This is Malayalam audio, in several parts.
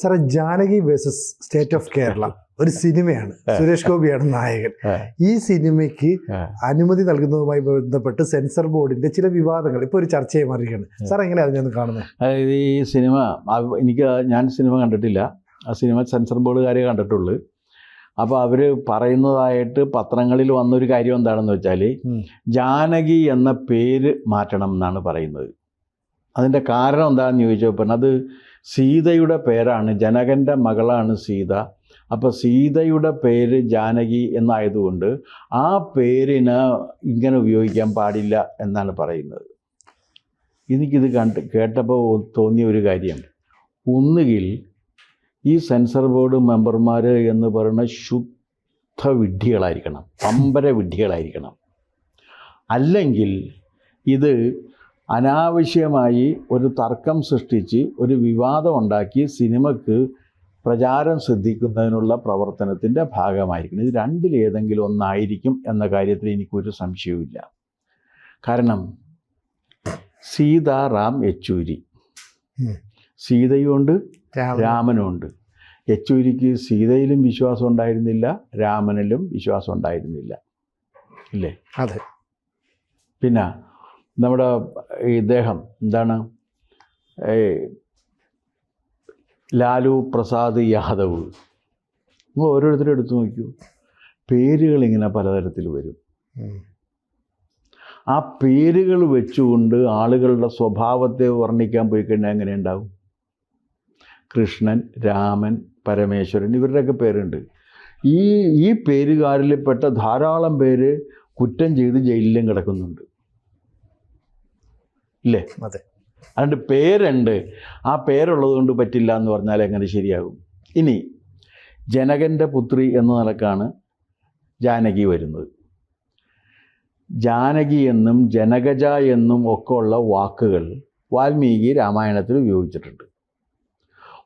സാറേ Janaki versus state of Kerala ഒരു സിനിമയാണ്. സുരേഷ് ഗോപിയാണ് നായകൻ. ഈ സിനിമയ്ക്ക്. അനുമതി നൽകുന്നതുമായി ബന്ധപ്പെട്ട് സെൻസർ ബോർഡിന്റെ ചില വിവാദങ്ങൾ ഇപ്പോൾ ഒരു ചർച്ചയായി മാറിയിരിക്കുകയാണ്. സാർ എങ്ങനെയാണ് അതിനെ കാണുന്നത്? അതായത് ഈ സിനിമ എനിക്ക് ഞാൻ സിനിമ കണ്ടിട്ടില്ല. ആ സിനിമ സെൻസർ ബോർഡുകാരെ കണ്ടിട്ടുള്ളൂ. അപ്പോൾ അവർ പറയുന്നതായിട്ട് പത്രങ്ങളിൽ വന്നൊരു കാര്യം എന്താണെന്ന് വെച്ചാൽ ജാനകി എന്ന പേര് മാറ്റണം എന്നാണ് പറയുന്നത്. അതിന്റെ കാരണം എന്താണെന്ന് ചോദിച്ചപ്പോൾ അത് സീതയുടെ പേരാണ് ജനകന്റെ മകളാണ് സീത. അപ്പോൾ സീതയുടെ പേര് ജാനകി എന്നായതുകൊണ്ട് ആ പേരിന് ഇങ്ങനെ ഉപയോഗിക്കാൻ പാടില്ല എന്നാണ് പറയുന്നത്. എനിക്കിത് കണ്ട് കേട്ടപ്പോൾ തോന്നിയ ഒരു കാര്യം. ഒന്നുകിൽ ഈ സെൻസർ ബോർഡ് മെമ്പർമാർ എന്ന് പറയുന്ന ശുദ്ധ വിഡ്ഢികളായിരിക്കണം പമ്പര വിഡ്ഢികളായിരിക്കണം അല്ലെങ്കിൽ ഇത് അനാവശ്യമായി ഒരു തർക്കം സൃഷ്ടിച്ച് ഒരു വിവാദം ഉണ്ടാക്കി സിനിമക്ക് പ്രചാരം സിദ്ധിക്കുന്നതിനുള്ള പ്രവർത്തനത്തിന്റെ ഭാഗമായിരിക്കണം. ഇത് രണ്ടിലേതെങ്കിലും ഒന്നായിരിക്കും എന്ന കാര്യത്തിൽ എനിക്കൊരു സംശയവുമില്ല. കാരണം സീതാറാം യെച്ചൂരി. സീതയുമുണ്ട്. രാമനുമുണ്ട്. യെച്ചൂരിക്ക് സീതയിലും വിശ്വാസം ഉണ്ടായിരുന്നില്ല രാമനിലും വിശ്വാസം ഉണ്ടായിരുന്നില്ല. അല്ലേ അതെ. പിന്നെ നമ്മുടെ ഈ ഇദ്ദേഹം എന്താണ്? ലാലു പ്രസാദ് യാദവ്. നിങ്ങൾ ഓരോരുത്തരും എടുത്തു നോക്കൂ. പേരുകൾ ഇങ്ങനെ പലതരത്തിൽ വരും. ആ പേരുകൾ വെച്ചുകൊണ്ട് ആളുകളുടെ സ്വഭാവത്തെ വർണിക്കാൻ പോയി കഴിഞ്ഞാൽ എങ്ങനെ ഉണ്ടാവും കൃഷ്ണൻ രാമൻ പരമേശ്വരൻ ഇവരുടെയൊക്കെ പേരുണ്ട്. ഈ ഈ പേരുകാരിൽപ്പെട്ട ധാരാളം പേര് കുറ്റം ചെയ്ത് ജയിലിലും കിടക്കുന്നുണ്ട്. ഇല്ലേ? അതെ. അതുകൊണ്ട് പേരുണ്ട്. ആ പേരുള്ളത് കൊണ്ട് പറ്റില്ല എന്ന് പറഞ്ഞാൽ എങ്ങനെ ശരിയാകും. ഇനി ജനകന്റെ പുത്രി എന്ന നിലക്കാണ് ജാനകി വരുന്നത്. ജാനകി എന്നും ജനകജ എന്നും ഒക്കെ ഉള്ള വാക്കുകൾ വാൽമീകി രാമായണത്തിൽ ഉപയോഗിച്ചിട്ടുണ്ട്.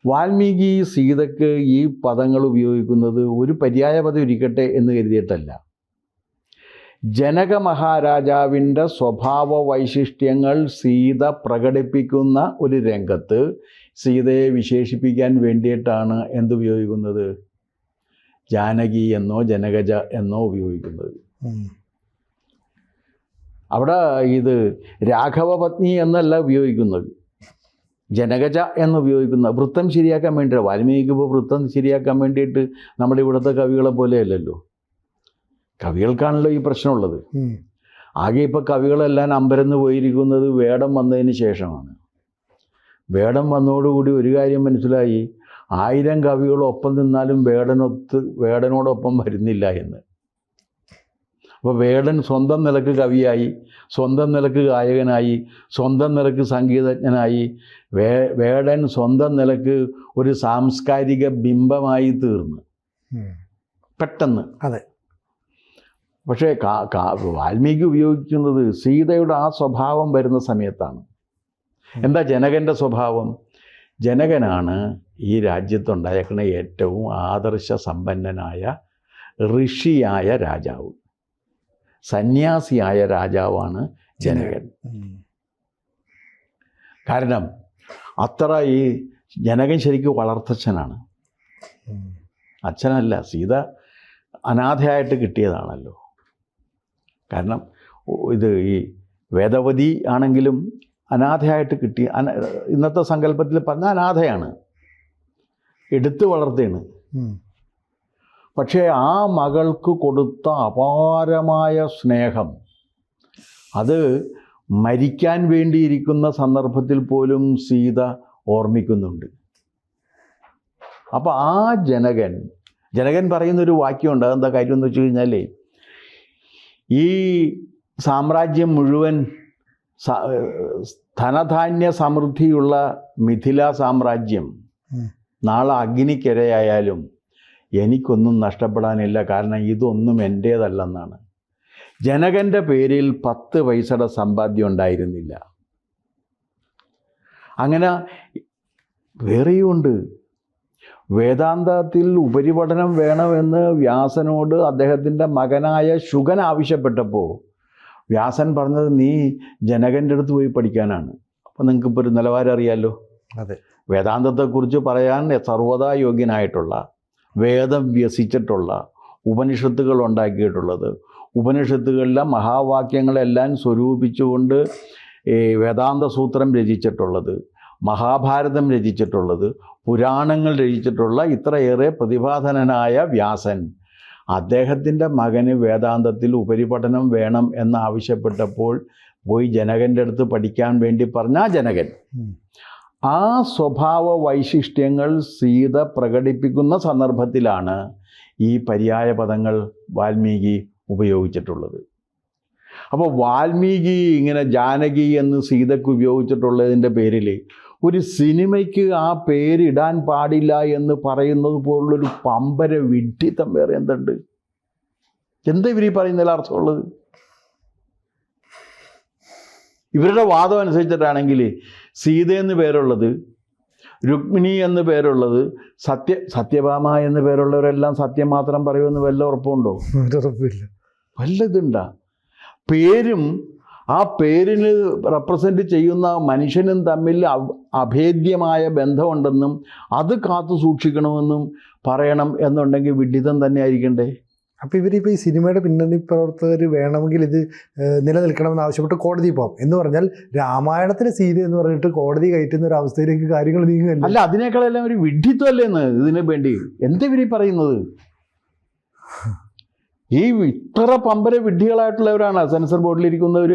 വാൽമീകി സീതയ്ക്ക് ഈ പദങ്ങൾ ഉപയോഗിക്കുന്നത് ഒരു പര്യായ പദം ഇരിക്കട്ടെ എന്ന് കരുതിയിട്ടല്ല. ജനക മഹാരാജാവിന്റെ സ്വഭാവ വൈശിഷ്ട്യങ്ങൾ സീത പ്രകടിപ്പിക്കുന്ന ഒരു രംഗത്ത് സീതയെ വിശേഷിപ്പിക്കാൻ വേണ്ടിയിട്ടാണ് എന്തുപയോഗിക്കുന്നത്? ജാനകി എന്നോ ജനകജ എന്നോ ഉപയോഗിക്കുന്നത്. അവിടെ ഇത് രാഘവപത്നി എന്നല്ല ഉപയോഗിക്കുന്നത്. ജനകജ എന്ന് ഉപയോഗിക്കുന്ന വൃത്തം ശരിയാക്കാൻ വേണ്ടിയിട്ട് വാൽമീകിക്ക് ഇപ്പോൾ വൃത്തം ശരിയാക്കാൻ വേണ്ടിയിട്ട് നമ്മുടെ ഇവിടുത്തെ കവികളെ പോലെയല്ലല്ലോ കവികൾക്കാണല്ലോ ഈ പ്രശ്നമുള്ളത്. ആകെ ഇപ്പോൾ കവികളെല്ലാം അമ്പരന്ന് പോയിരിക്കുന്നത് വേടം വന്നതിന് ശേഷമാണ്. വേടം വന്നതോടുകൂടി ഒരു കാര്യം മനസ്സിലായി. ആയിരം കവികൾ ഒപ്പം നിന്നാലും വേടനൊത്ത് വേടനോടൊപ്പം വരുന്നില്ല എന്ന്. അപ്പോൾ വേടൻ സ്വന്തം നിലയ്ക്ക് കവിയായി സ്വന്തം നിലയ്ക്ക് ഗായകനായി സ്വന്തം നിലയ്ക്ക് സംഗീതജ്ഞനായി വേ വേടൻ സ്വന്തം നിലയ്ക്ക് ഒരു സാംസ്കാരിക ബിംബമായി തീർന്നു. പെട്ടെന്ന്. അതെ. പക്ഷേ കാ കാ വാൽമീകി ഉപയോഗിക്കുന്നത് സീതയുടെ ആ സ്വഭാവം വരുന്ന സമയത്താണ്. എന്താ ജനകന്റെ സ്വഭാവം? ജനകനാണ് ഈ രാജ്യത്തുണ്ടായേക്കുന്ന ഏറ്റവും ആദർശ സമ്പന്നനായ ഋഷിയായ രാജാവ്. സന്യാസിയായ രാജാവാണ് ജനകൻ. കാരണം അത്ര ഈ ജനകൻ ശരിക്കും വളർത്തച്ഛനാണ്. അച്ഛനല്ല സീത അനാഥയായിട്ട് കിട്ടിയതാണല്ലോ. കാരണം ഇത് ഈ വേദവതി ആണെങ്കിലും അനാഥയായിട്ട് കിട്ടി അന ഇന്നത്തെ സങ്കല്പത്തിൽ പറഞ്ഞാൽ അനാഥയാണ്. എടുത്തു വളർത്തിയാണ്. പക്ഷേ ആ മകൾക്ക് കൊടുത്ത അപാരമായ സ്നേഹം അത് മരിക്കാൻ വേണ്ടിയിരിക്കുന്ന സന്ദർഭത്തിൽ പോലും സീത ഓർമ്മിക്കുന്നുണ്ട്. അപ്പോൾ ആ ജനകൻ ജനകൻ പറയുന്നൊരു വാക്യമുണ്ട് അതെന്താ കാര്യം എന്ന് വെച്ച് കഴിഞ്ഞാൽ ഈ സാമ്രാജ്യം മുഴുവൻ ധനധാന്യ സമൃദ്ധിയുള്ള മിഥില സാമ്രാജ്യം. നാളെ അഗ്നിക്കിരയായാലും എനിക്കൊന്നും നഷ്ടപ്പെടാനില്ല. കാരണം ഇതൊന്നും എന്റേതല്ലെന്നാണ്. ജനകന്റെ പേരിൽ പത്ത് പൈസയുടെ സമ്പാദ്യം ഉണ്ടായിരുന്നില്ല. അങ്ങനെ വേറെയുമുണ്ട് വേദാന്തത്തിൽ ഉപരിപഠനം വേണമെന്ന് വ്യാസനോട് അദ്ദേഹത്തിന്റെ മകനായ ശുഗൻ ആവശ്യപ്പെട്ടപ്പോൾ വ്യാസൻ പറഞ്ഞത് നീ ജനകന്റെ അടുത്ത് പോയി പഠിക്കാനാണ്. അപ്പോൾ നിങ്ങൾക്ക് ഇപ്പോൾ ഒരു നിലവാരം അറിയാമല്ലോ അതെ. വേദാന്തത്തെക്കുറിച്ച് പറയാൻ സർവതാ യോഗ്യനായിട്ടുള്ള വേദം വ്യസിച്ചിട്ടുള്ള ഉപനിഷത്തുകൾ ഉണ്ടാക്കിയിട്ടുള്ളത് ഉപനിഷത്തുകളിലെ മഹാവാക്യങ്ങളെല്ലാം സ്വരൂപിച്ചുകൊണ്ട് ഈ വേദാന്ത സൂത്രം രചിച്ചിട്ടുള്ളത് മഹാഭാരതം രചിച്ചിട്ടുള്ളത് പുരാണങ്ങൾ രചിച്ചിട്ടുള്ള ഇത്രയേറെ പ്രതിഭാധനനായ വ്യാസൻ. അദ്ദേഹത്തിന്റെ മകന് വേദാന്തത്തിൽ ഉപരിപഠനം വേണം എന്നാവശ്യപ്പെട്ടപ്പോൾ പോയി ജനകന്റെ അടുത്ത് പഠിക്കാൻ വേണ്ടി പറഞ്ഞ ജനകൻ. ആ സ്വഭാവ വൈശിഷ്ട്യങ്ങൾ സീത പ്രകടിപ്പിക്കുന്ന സന്ദർഭത്തിലാണ് ഈ പര്യായ പദങ്ങൾ വാൽമീകി ഉപയോഗിച്ചിട്ടുള്ളത്. അപ്പോൾ വാൽമീകി ഇങ്ങനെ ജാനകി എന്ന് സീതയ്ക്ക് ഉപയോഗിച്ചിട്ടുള്ളതിന്റെ പേരിൽ ഒരു സിനിമയ്ക്ക് ആ പേരിടാൻ പാടില്ല എന്ന് പറയുന്നത് പോലുള്ളൊരു പമ്പര വിഡ്ഢിത്തം വേറെ എന്തുണ്ട്? എന്താ ഇവർ ഈ പറയുന്നതിൽ അർത്ഥമുള്ളത് ഇവരുടെ വാദം അനുസരിച്ചിട്ടാണെങ്കിൽ സീത എന്ന് പേരുള്ളത് രുക്മിണി എന്ന് പേരുള്ളത് സത്യ സത്യഭാമ എന്ന് പേരുള്ളവരെല്ലാം സത്യം മാത്രം പറയുമെന്ന് വല്ല ഉറപ്പുണ്ടോ? ഉറപ്പില്ല. വല്ല ഇതുണ്ടാ? പേരും ആ പേരിന് റെപ്രസെന്റ് ചെയ്യുന്ന മനുഷ്യനും തമ്മിൽ അഭ- അഭേദ്യമായ ബന്ധമുണ്ടെന്നും അത് കാത്തു സൂക്ഷിക്കണമെന്നും പറയണം എന്നുണ്ടെങ്കിൽ വിഡിതം തന്നെ ആയിരിക്കണ്ടേ? അപ്പോൾ ഇവരിപ്പോൾ ഈ സിനിമയുടെ പിന്നണി പ്രവർത്തകർ വേണമെങ്കിൽ ഇത് നിലനിൽക്കണമെന്ന് ആവശ്യപ്പെട്ട് കോടതി പോകും എന്ന് പറഞ്ഞാൽ രാമായണത്തിലെ സീത എന്ന് പറഞ്ഞിട്ട് കോടതി കയറ്റുന്ന ഒരു അവസ്ഥയിലേക്ക് കാര്യങ്ങൾ നീങ്ങുകയല്ല? അല്ല അതിനേക്കാളെല്ലാം ഒരു വിഡ്ഢിത്വമല്ലേന്ന് ഇതിനു വേണ്ടി? എന്താ ഇവരീ പറയുന്നത്? ഈ ഇത്ര പമ്പര വിഡ്ഢികളായിട്ടുള്ളവരാണ് സെൻസർ ബോർഡിലിരിക്കുന്നവർ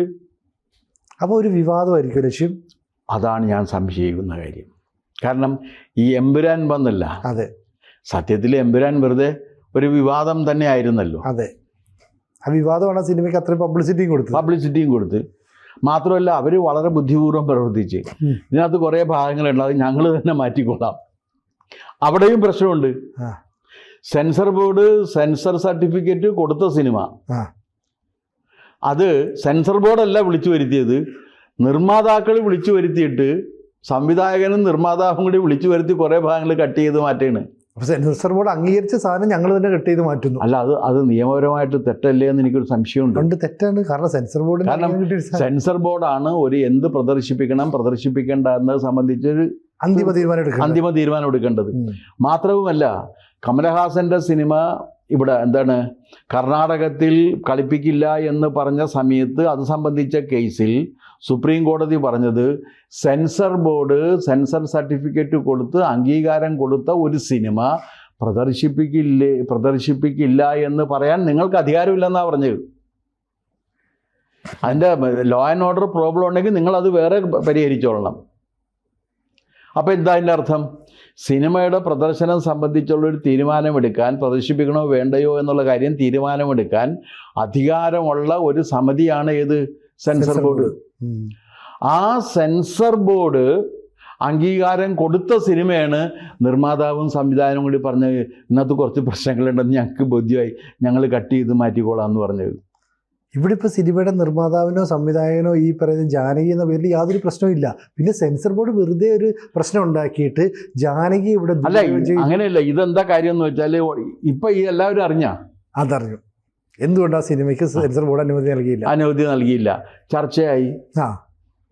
അപ്പോൾ ഒരു വിവാദമായിരിക്കും ലക്ഷ്യം അതാണ് ഞാൻ സംശയിക്കുന്ന കാര്യം. കാരണം ഈ എമ്പുരാൻ വന്നല്ല. അതെ. സത്യത്തിൽ എമ്പുരാൻ വെറുതെ ഒരു വിവാദം തന്നെ ആയിരുന്നല്ലോ. അതെ. ആ വിവാദമാണ് സിനിമയ്ക്ക് അത്രയും പബ്ലിസിറ്റിയും കൊടുത്തത്. പബ്ലിസിറ്റിയും കൊടുത്ത്. മാത്രമല്ല അവർ വളരെ ബുദ്ധിപൂർവം പ്രവർത്തിച്ച്. ഇതിനകത്ത് കുറേ ഭാഗങ്ങളുണ്ട്. അത് ഞങ്ങൾ തന്നെ മാറ്റിക്കൊള്ളാം. അവിടെയും പ്രശ്നമുണ്ട്. സെൻസർ ബോർഡ് സെൻസർ സർട്ടിഫിക്കറ്റ് കൊടുത്ത സിനിമ. അത് സെൻസർ ബോർഡല്ല വിളിച്ചു വരുത്തിയത്. നിർമ്മാതാക്കൾ വിളിച്ചു വരുത്തിയിട്ട് സംവിധായകനും നിർമ്മാതാവും കൂടി വിളിച്ചു വരുത്തി കുറേ ഭാഗങ്ങൾ കട്ട് ചെയ്ത് മാറ്റുകയാണ് അപ്പോൾ സെൻസർ ബോർഡ് അംഗീകരിച്ച സാധനം ഞങ്ങൾ തന്നെ കട്ട് ചെയ്ത് മാറ്റുന്നു. അല്ല അത് അത് നിയമപരമായിട്ട് തെറ്റല്ലേ എന്ന് എനിക്കൊരു സംശയമുണ്ട് രണ്ട് തെറ്റാണ്. കാരണം സെൻസർ ബോർഡ് കാരണം സെൻസർ ബോർഡാണ് ഒരു എന്ത് പ്രദർശിപ്പിക്കണം പ്രദർശിപ്പിക്കേണ്ട എന്നത് സംബന്ധിച്ചൊരു അന്തിമ തീരുമാനം എടുക്കുക അന്തിമ തീരുമാനം എടുക്കേണ്ടത്. മാത്രവുമല്ല കമലഹാസന്റെ സിനിമ ഇവിടെ എന്താണ്? കർണാടകത്തിൽ കളിപ്പിക്കില്ല എന്ന് പറഞ്ഞ സമയത്ത് അത് സംബന്ധിച്ച കേസിൽ സുപ്രീം കോടതി പറഞ്ഞത് സെൻസർ ബോർഡ് സെൻസർ സർട്ടിഫിക്കറ്റ് കൊടുത്ത് അംഗീകാരം കൊടുത്ത ഒരു സിനിമ പ്രദർശിപ്പിക്കില്ലേ പ്രദർശിപ്പിക്കില്ല എന്ന് പറയാൻ നിങ്ങൾക്ക് അധികാരമില്ലെന്നാണ് പറഞ്ഞത്. അതിന്റെ ലോ ആൻഡ് ഓർഡർ പ്രോബ്ലം ഉണ്ടെങ്കിൽ നിങ്ങളത് വേറെ പരിഹരിച്ചോളണം. അപ്പോൾ എന്താ അതിന്റെ അർത്ഥം? സിനിമയുടെ പ്രദർശനം സംബന്ധിച്ചുള്ളൊരു തീരുമാനമെടുക്കാൻ പ്രദർശിപ്പിക്കണോ വേണ്ടയോ എന്നുള്ള കാര്യം തീരുമാനമെടുക്കാൻ അധികാരമുള്ള ഒരു സമിതിയാണ് ഏത്? Censor board. ആ സെൻസർ ബോർഡ് അംഗീകാരം കൊടുത്ത സിനിമയാണ് നിർമ്മാതാവും സംവിധാനവും കൂടി പറഞ്ഞത് ഇന്നത്തെ കുറച്ച് പ്രശ്നങ്ങളുണ്ടെന്ന് ഞങ്ങൾക്ക് ബോധ്യമായി. ഞങ്ങൾ കട്ട് ചെയ്ത് മാറ്റിക്കോളാം എന്ന് പറഞ്ഞത്. ഇവിടെ ഇപ്പോൾ സിനിമയുടെ നിർമ്മാതാവിനോ സംവിധായകനോ ഈ പറയുന്ന ജാനകി എന്ന പേരിൽ യാതൊരു പ്രശ്നവും ഇല്ല. പിന്നെ സെൻസർ ബോർഡ് വെറുതെ ഒരു പ്രശ്നം ഉണ്ടാക്കിയിട്ട് ജാനകി ഇവിടെ അല്ല അങ്ങനെയല്ല ഇതെന്താ കാര്യം എന്ന് വെച്ചാൽ ഇപ്പൊ ഈ എല്ലാവരും അറിഞ്ഞ? അതറിഞ്ഞു. എന്തുകൊണ്ട് ആ സിനിമയ്ക്ക് സെൻസർ ബോർഡ് അനുമതി നൽകിയില്ല? അനുമതി നൽകിയില്ല. ചർച്ചയായി. ആ.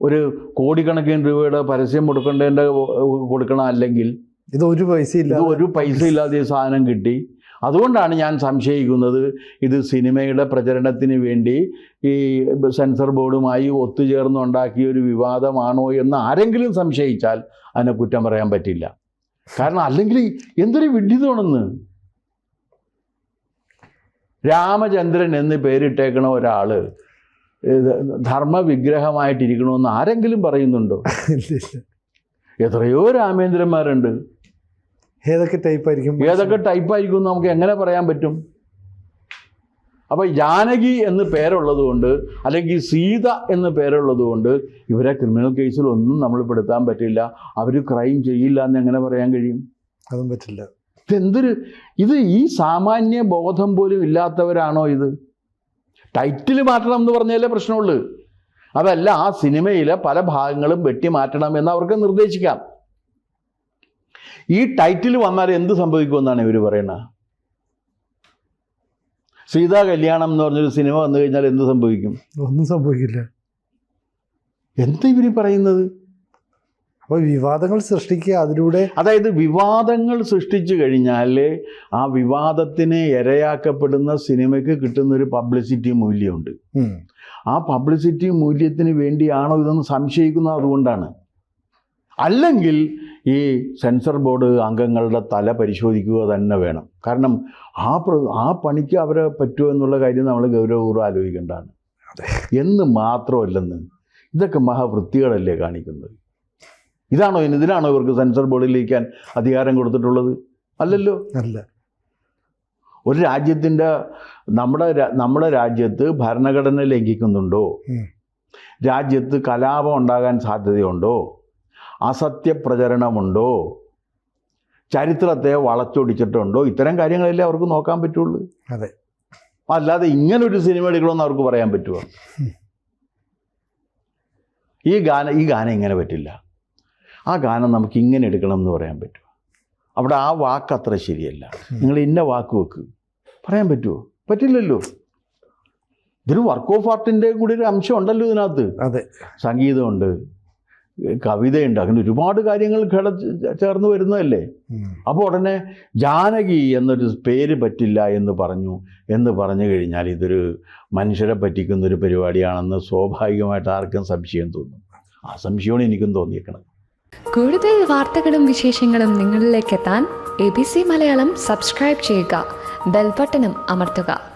ഒരു കോടിക്കണക്കിന് രൂപയുടെ പരസ്യം കൊടുക്കേണ്ടതിന്റെ കൊടുക്കണം അല്ലെങ്കിൽ ഇത് ഒരു പൈസ ഇല്ല ഒരു പൈസ ഇല്ലാതെ സാധനം കിട്ടി. അതുകൊണ്ടാണ് ഞാൻ സംശയിക്കുന്നത് ഇത് സിനിമയുടെ പ്രചരണത്തിന് വേണ്ടി ഈ സെൻസർ ബോർഡുമായി ഒത്തുചേർന്നുണ്ടാക്കിയ ഒരു വിവാദമാണോ എന്ന് ആരെങ്കിലും സംശയിച്ചാൽ അതിനെ കുറ്റം പറയാൻ പറ്റില്ല. കാരണം അല്ലെങ്കിൽ എന്തൊരു വിഡ്ഢിതമാണെന്ന്. രാമചന്ദ്രൻ എന്ന് പേരിട്ടേക്കണ ഒരാൾ ധർമ്മവിഗ്രഹമായിട്ടിരിക്കണമെന്ന് ആരെങ്കിലും പറയുന്നുണ്ടോ. എത്രയോ രാമേന്ദ്രന്മാരുണ്ട്. ഏതൊക്കെ ടൈപ്പ് ആയിരിക്കും? ഏതൊക്കെ ടൈപ്പ് ആയിരിക്കും നമുക്ക് എങ്ങനെ പറയാൻ പറ്റും? അപ്പോൾ ജാനകി എന്ന് പേരുള്ളത് കൊണ്ട് അല്ലെങ്കിൽ സീത എന്ന് പേരുള്ളത് കൊണ്ട് ഇവരെ ക്രിമിനൽ കേസിലൊന്നും നമ്മൾ പെടുത്താൻ പറ്റില്ല. അവർ ക്രൈം ചെയ്യില്ല എന്ന് എങ്ങനെ പറയാൻ കഴിയും? അതും പറ്റില്ല. ഇതെന്തൊരു ഇത് ഈ സാമാന്യ ബോധം പോലും ഇല്ലാത്തവരാണോ ഇത്? ടൈറ്റിൽ മാറ്റണം എന്ന് പറഞ്ഞാലേ പ്രശ്നമുള്ളൂ. അതല്ല ആ സിനിമയിലെ പല ഭാഗങ്ങളും വെട്ടി മാറ്റണം എന്ന് അവർക്ക് നിർദ്ദേശിക്കാം. ഈ ടൈറ്റിൽ വന്നാൽ എന്ത് സംഭവിക്കുമെന്നാണ് ഇവർ പറയുന്നത്? സീതാ കല്യാണം എന്ന് പറഞ്ഞൊരു സിനിമ വന്നു കഴിഞ്ഞാൽ എന്ത് സംഭവിക്കും? ഒന്നും സംഭവിക്കില്ല. എന്താ ഇവർ പറയുന്നത്? അപ്പോൾ വിവാദങ്ങൾ സൃഷ്ടിക്കുക അതിലൂടെ അതായത് വിവാദങ്ങൾ സൃഷ്ടിച്ചു കഴിഞ്ഞാൽ ആ വിവാദത്തിന് ഇരയാക്കപ്പെടുന്ന സിനിമയ്ക്ക് കിട്ടുന്ന ഒരു പബ്ലിസിറ്റി മൂല്യമുണ്ട് ആ പബ്ലിസിറ്റി മൂല്യത്തിന് വേണ്ടിയാണോ ഇതെന്ന് സംശയിക്കുന്നത് അതുകൊണ്ടാണ്. അല്ലെങ്കിൽ ഈ സെൻസർ ബോർഡ് അംഗങ്ങളുടെ തല പരിശോധിക്കുക തന്നെ വേണം. കാരണം ആ പ്ര ആ പണിക്ക് അവരെ പറ്റുമോ എന്നുള്ള കാര്യം നമ്മൾ ഗൗരവപൂർവം ആലോചിക്കേണ്ടതാണ്. എന്ന് മാത്രമല്ലെന്ന്. ഇതൊക്കെ മഹാവൃത്തികളല്ലേ കാണിക്കുന്നത്? ഇതാണോ ഇനി ഇതിനാണോ ഇവർക്ക് സെൻസർ ബോർഡിലിരിക്കാൻ അധികാരം കൊടുത്തിട്ടുള്ളത്? അല്ലല്ലോ. അല്ല. ഒരു രാജ്യത്തിന്റെ നമ്മുടെ നമ്മുടെ രാജ്യത്ത് ഭരണഘടന ലംഘിക്കുന്നുണ്ടോ? രാജ്യത്ത് കലാപം ഉണ്ടാകാൻ സാധ്യതയുണ്ടോ? അസത്യപ്രചരണമുണ്ടോ? ചരിത്രത്തെ വളച്ചൊടിച്ചിട്ടുണ്ടോ? ഇത്തരം കാര്യങ്ങളല്ലേ അവർക്ക് നോക്കാൻ പറ്റുള്ളൂ. അതെ. അല്ലാതെ ഇങ്ങനൊരു സിനിമ എടുക്കണമെന്ന് അവർക്ക് പറയാൻ പറ്റുമോ ഈ ഗാനം ഈ ഗാനം ഇങ്ങനെ പറ്റില്ല. ആ ഗാനം നമുക്ക് ഇങ്ങനെ എടുക്കണം എന്ന് പറയാൻ പറ്റുമോ അവിടെ ആ വാക്ക് അത്ര ശരിയല്ല. നിങ്ങൾ ഇന്ന വാക്ക് വെക്ക്. പറയാൻ പറ്റുമോ പറ്റില്ലല്ലോ. ഇതൊരു വർക്ക് ഓഫ് ആർട്ടിന്റെ കൂടി ഒരു അംശം ഉണ്ടല്ലോ ഇതിനകത്ത്. അതെ. സംഗീതമുണ്ട്. കവിതയുണ്ട്. അങ്ങനെ ഒരുപാട് കാര്യങ്ങൾ കിട ചേർന്ന് വരുന്നതല്ലേ? അപ്പോൾ ഉടനെ ജാനകി എന്നൊരു പേര് പറ്റില്ല എന്ന് പറഞ്ഞു. എന്ന് പറഞ്ഞു കഴിഞ്ഞാൽ ഇതൊരു മനുഷ്യരെ പറ്റിക്കുന്ന ഒരു പരിപാടിയാണെന്ന് സ്വാഭാവികമായിട്ട് ആർക്കും സംശയം തോന്നും. ആ സംശയമാണ് എനിക്കും തോന്നിയേക്കണം കൂടുതൽ വാർത്തകളും വിശേഷങ്ങളും നിങ്ങളിലേക്ക് എത്താൻ A B C Malayalam subscribe ചെയ്യുക. ബെൽബട്ടനും അമർത്തുക.